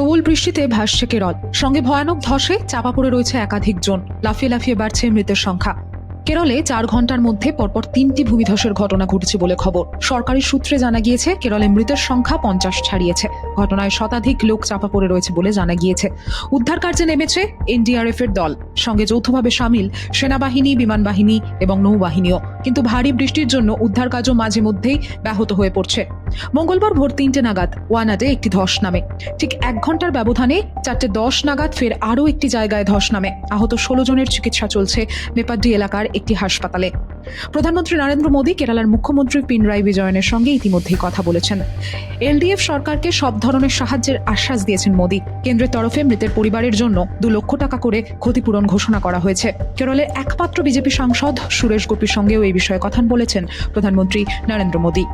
প্রবল বৃষ্টিতে ভাসছে কেরল। সঙ্গে ভয়ানক ধসে চাপা পড়ে রয়েছে একাধিক জন। লাফিয়ে লাফিয়ে বাড়ছে মৃতের সংখ্যা। কেরলে চার ঘণ্টার মধ্যে পরপর তিনটি ভূমিধসের ঘটনা ঘটেছে বলে খবর। সরকারি সূত্রে জানা গিয়েছে, কেরলে মৃতের সংখ্যা পঞ্চাশ ছাড়িয়েছে। ঘটনায় শতাধিক লোক চাপা পড়ে রয়েছে বলে জানা গিয়েছে। উদ্ধার কার্যে নেমেছে এনডিআরএফ এর দল। সঙ্গে যৌথভাবে সামিল সেনাবাহিনী বিমান বাহিনী এবং নৌবাহিনীও। কিন্তু ভারী বৃষ্টির জন্য উদ্ধার কাজও মাঝে মধ্যেই ব্যাহত হয়ে পড়ছে। মঙ্গলবার ভোর তিনটে নাগাদ ওয়ানাডে একটি ধস নামে। ঠিক এক ঘণ্টার ব্যবধানে চারটে দশ নাগাদ ফের আরও একটি জায়গায় ধস নামে। আহত ষোলো জনের চিকিৎসা চলছে মেপাড্ডি এলাকার একটি হাসপাতালে। প্রধানমন্ত্রী নরেন্দ্র মোদী কেরালার মুখ্যমন্ত্রী পিনরাই বিজয়নের সঙ্গে ইতিমধ্যেই কথা বলেছেন। এলডিএফ সরকারকে সব ধরনের সাহায্যের আশ্বাস দিয়েছেন মোদী। কেন্দ্রের তরফে মৃতের পরিবারের জন্য দু লক্ষ টাকা করে ক্ষতিপূরণ ঘোষণা করা হয়েছে। কেরলের একমাত্র বিজেপি সাংসদ সুরেশ গোপীর সঙ্গেও এই বিষয়ে কথা বলেছেন প্রধানমন্ত্রী নরেন্দ্র মোদী।